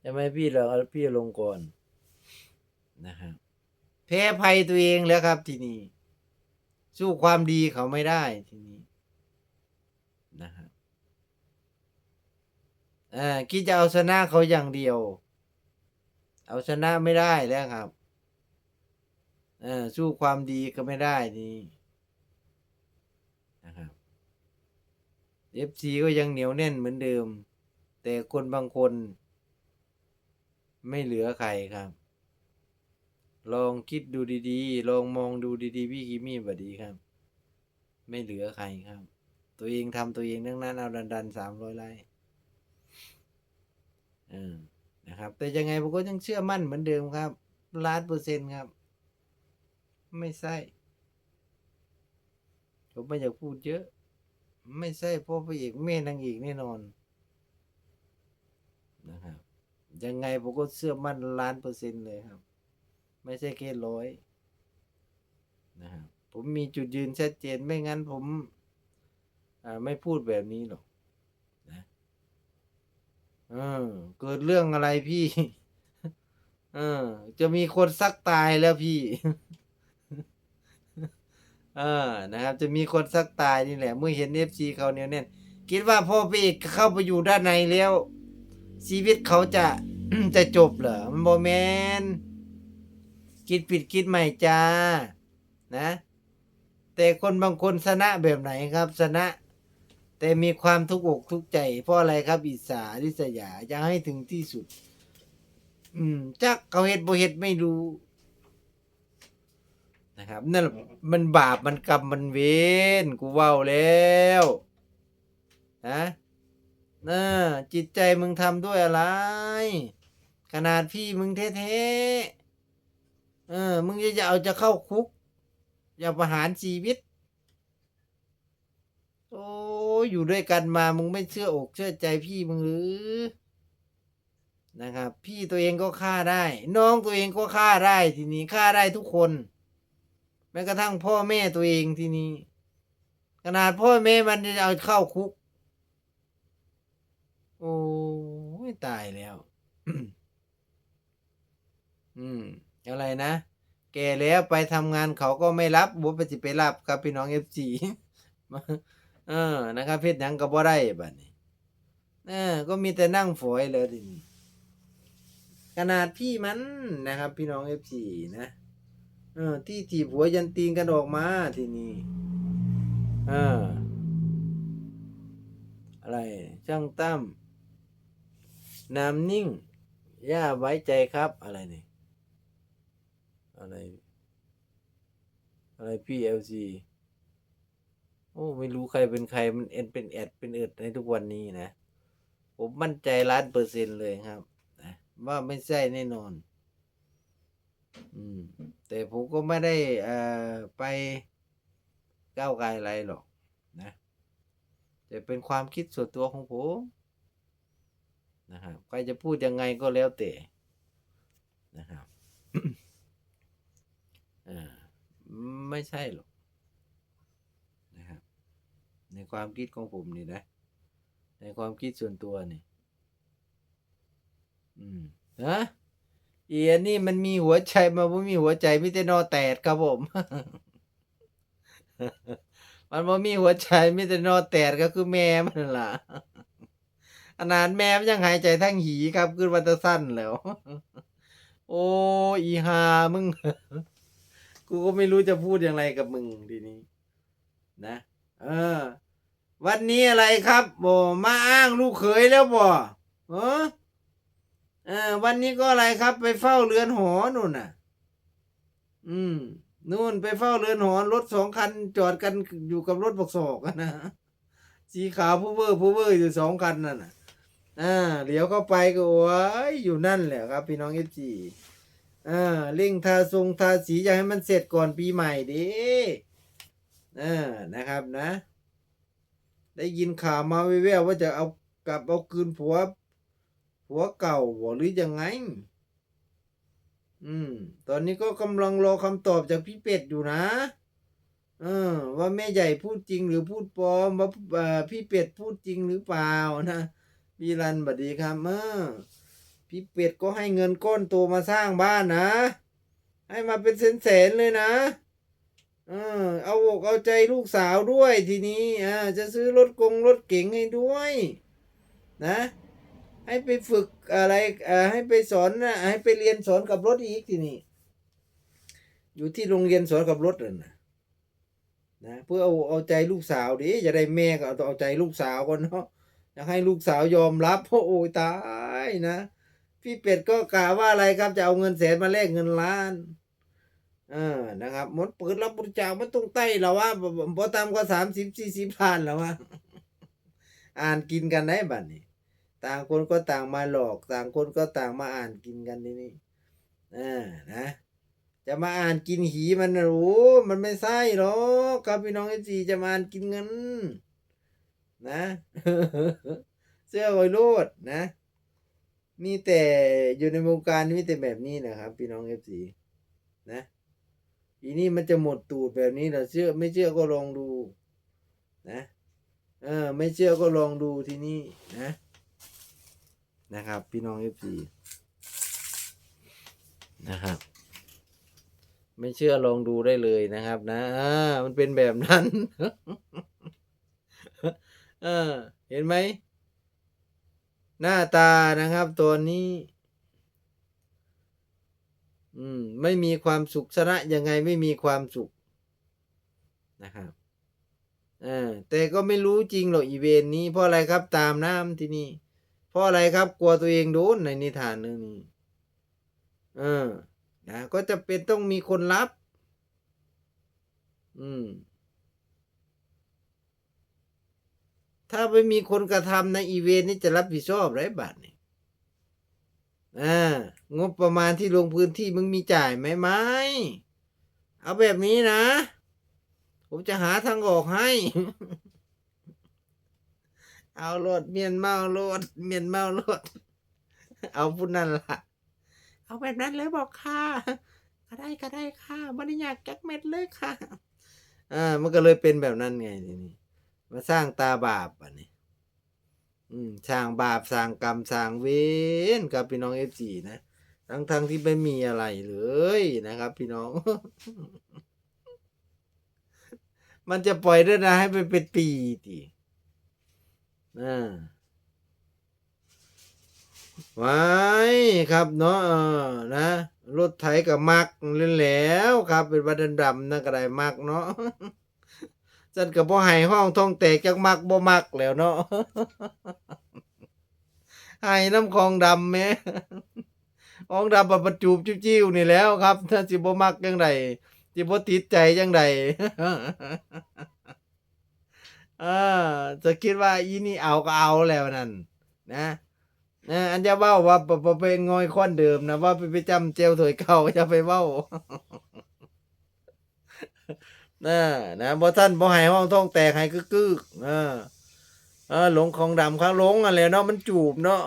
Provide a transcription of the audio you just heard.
ใช่ไหมพี่เราเอาพี่ลงก่อนนะครับแพ้ภัยตัวเองแล้วครับ ทีนี้สู้ความดีเขาไม่ได้ทีนี้นะครับอ่าคิดจะเอาชนะเขาอย่างเดียว เอาชนะไม่ได้แล้วครับเออสู้ความดีก็ไม่ได้นี่นะครับเอฟซีก็ยังเหนียวแน่นเหมือนเดิม แต่คนบางคน ไม่เหลือใครครับ ลองคิดดูดีๆ ลองมองดูดีๆพี่คิมมี่บัดดีครับ ไม่เหลือใครครับ ตัวเองทำตัวเองทั้งนั้นเอาดันดันสามร้อยไร่เออนะครับ แต่ยังไงผมก็ยังเชื่อมั่นเหมือนเดิมครับล้านเปอร์เซ็นต์ครับ ไม่ใช่ผมไม่อยากพูดเยอะ ไม่ใช่พ่อพระเอกแม่นางเอกแน่นอนนะครับ ยังไงผมก็เชื่อมั่นล้านเปอร์เซ็นต์เลยครับ ไม่ใช่แค่ร้อยนะครับผมมีจุดยืนชัดเจนไม่งั้นผมไม่พูดแบบนี้หรอกนะเออเกิดเรื่องอะไรพี่ เออ จะมีคนซักตายแล้วพี่ เออนะครับ จะมีคนซักตายนี่แหละ เมื่อเห็นเอฟซีเขาเนี่ยแน่นคิดว่าพ่อพี่เข้าไปอยู่ด้านในแล้ว ชีวิตเขาจะ จะจบเหรอมันบอแมนคิดผิดคิดใหม่จ้า นะ แต่คนบางคนชนะแบบไหนครับชนะ แต่มีความทุกข์อกทุกข์ใจ เพราะอะไรครับอิสาริษยาอยากให้ถึงที่สุด อืมจักเขาเฮ็ดบ่เฮ็ดไม่รู้นะครับนั่นแหละมันบาปมันกรรมมันเวรกูเว้าแล้วนะ น่าจิตใจมึงทำด้วยอะไร ขนาดพี่มึงแท้ๆเออ มึงจะจะเอาจะเข้าคุก อย่าประหารชีวิต โอ้อยู่ด้วยกันมามึงไม่เชื่ออกเชื่อใจพี่มึงหรือ นะครับ พี่ตัวเองก็ฆ่าได้ น้องตัวเองก็ฆ่าได้ทีนี้ฆ่าได้ทุกคน แม้กระทั่งพ่อแม่ตัวเองที่นี่ขนาดพ่อแม่มันจะเอาเข้าคุก โอ้ยตายแล้ว อืม อะไรนะ แกแล้วไปทำงานเขาก็ไม่รับบุปจิไปรับครับพี่น้องเอฟซีเออ นะครับเพชรยังก็บ่ได้บัดนี้เออ ก็มีแต่นั่งฝอยเลยทีนี้ขนาดพี่มันนะครับ พี่น้องเอฟซีนะเออ ที่ถีบหัวยันตีนกันออกมาทีนี้เออ อะไรช่างตั้ม น้ำนิ่ง ย่าไว้ใจครับอะไรนี่ อะไร อะไรพี่เอลซีโอ้ ไม่รู้ใครเป็นใครมันเอ็นเป็นแอดเป็นเอิดในทุกวันนี้นะ ผมมั่นใจล้านเปอร์เซ็นต์เลยครับนะว่าไม่ใช่แน่นอน อืม แต่ผมก็ไม่ได้อ่ไปก้าวไกลอะไรหรอกนะ แต่เป็นความคิดส่วนตัวของผม นะครับใครจะพูดยังไงก็แล้วแต่นะครับอ่าไม่ใช่หรอกนะครับ ในความคิดของผมนี่นะ ในความคิดส่วนตัวนี่อืมฮะเอียนี่มันมีหัวใจมาบ่มีหัวใจมีแต่นอแตดครับผม มันบ่มีหัวใจมีแต่นอแตดก็คือแม่มันล่ะ ขนาดแม่มันยังหายใจทั้งหีครับคือวันตะสั้นแล้ว โอ้อีหามึง กูก็ไม่รู้จะพูดอย่างไรกับมึงทีนี้ นะ เออ วันนี้อะไรครับบ่มาอ้างลูกเขยแล้วบ่เออเออ วันนี้ก็อะไรครับ ไปเฝ้าเรือนหอนู่นน่ะ อืมนู่นไปเฝ้าเรือนหอรถสองคันจอดกันอยู่กับรถบกศอกนะสีขาวผู้เวอร์ผู้เวอร์อยู่สองคันนั่นน่ะ อ่าเลี้ยวเข้าไปก็โอ้ยอยู่นั่นแหละครับพี่น้องเอฟจีอ่าเร่งทาทรงทาสีอยากให้มันเสร็จก่อนปีใหม่ดิอ่านะครับนะ ได้ยินข่าวมาแว่วๆว่าจะเอากลับเอาคืนผัวผัวเก่าหรือยังไง อืม ตอนนี้ก็กำลังรอคำตอบจากพี่เป็ดอยู่นะเออว่าแม่ใหญ่พูดจริงหรือพูดปลอมว่าพี่เป็ดพูดจริงหรือเปล่านะ พี่รันบัดดีครับเออพี่เป็ดก็ให้เงินก้อนโตมาสร้างบ้านนะ ให้มาเป็นแสนๆเลยนะ เออเอาอกเอาใจลูกสาวด้วยทีนี้อ่าจะซื้อรถกงรถเก๋งให้ด้วย นะ ให้ไปฝึกอะไรอ่อให้ไปสอนนะให้ไปเรียนสอนกับรถอีกทีนี้ อยู่ที่โรงเรียนสอนกับรถน่ะนะนะเพื่อเอาเอาใจลูกสาวดิจะได้แม่ก็เอาเอาใจลูกสาวก่อนเนาะ อยากให้ลูกสาวยอมรับเพราะโอ้ยตายนะ พี่เป็ดก็กล่าวว่าอะไรครับจะเอาเงินแสนมาแลกเงินล้านเออนะครับหมดเปิดรับบริจาคมันตรงใต้แล้วว่าพอตามก็สามสิบสี่สิบล้านแล้วว่า อ่านกินกันได้บัดนี้ ต่างคนก็ต่างมาหลอก ต่างคนก็ต่างมาอ่านกินกันทีนี้เอ่านะ จะมาอ่านกินหีมันนะโอ้มันไม่ใช่หรอกครับพี่น้องเอจีจะมาอ่านกินเงิน นะ เสื้อไวโรดนะ มีแต่อยู่ในวงการมีแต่แบบนี้นะครับ พี่น้องเอฟซีนะอีนี่มันจะหมดตูดแบบนี้เหรอเชื่อไม่เชื่อก็ลองดู นะเออ ไม่เชื่อก็ลองดูที่นี่นะ นะครับ พี่น้องเอฟซีนะครับ ไม่เชื่อลองดูได้เลยนะครับ นะอ่ามันเป็นแบบนั้น เออ เห็นไหม หน้าตานะครับ ตัวนี้ อืม ไม่มีความสุขชนะยังไงไม่มีความสุขนะครับเออแต่ก็ไม่รู้จริงหรอกอีเวนนี้ เพราะอะไรครับตามน้ำที่นี่ เพราะอะไรครับกลัวตัวเองโดนในนิทานเรื่องนี้ เออนะก็จะเป็นต้องมีคนรับ อืม ถ้าไม่มีคนกระทำในอีเวนต์นี้จะรับผิดชอบไรบัตรนี่อ่างบประมาณที่ลงพื้นที่มึงมีจ่ายไหมไหมเอาแบบนี้นะ ผมจะหาทางออกให้ เอาโลดเมียนเมาโลดเมียนเมาโลดเอาพูดนั่นละเอาแบบนั้นเลยบอกค่ะก็ได้ก็ได้ค่ะไม่ได้อยากจักเม็ดเลยค่ะอ่ามันก็เลยเป็นแบบนั้นไงทีนี้ มาสร้างตาบาปอะนี่อืมสร้างบาปสร้างกรรมสร้างเวรกับพี่น้องเอฟซีนะทั้งทั้งที่ไม่มีอะไรเลยนะครับ พี่น้อง มันจะปล่อยได้นะให้ไปเป็นปีตีอ่าไว้ครับเนาะนะรถไถกับมักเล่นแล้วครับ เป็นบันดำนั่นก็ไดมักเนาะ จันกับบ่ให้ห้องท้องแตกจักมักบ่มักแล้วเนาะให้น้ำคองดำแหม่คองดำประจูบจิ้วๆนี่แล้วครับ ถ้าสิบ่มักจังไดสิบ่ติดใจจังไดอ่าจะคิดว่าอีนี่เอาก็เอาแล้วนั่นนะนะอันจะเว้าว่าบ่บ่ไปงอยค้อนเดิมนะว่าไปไปจำเจลถวยเก่าจะไปเว้า นะนะบ่ท่านบ่ให้ห้องท้องแตกให้กึกๆเออเออหลงของดำข้างหลงอะไรเนาะมันจูบเนาะ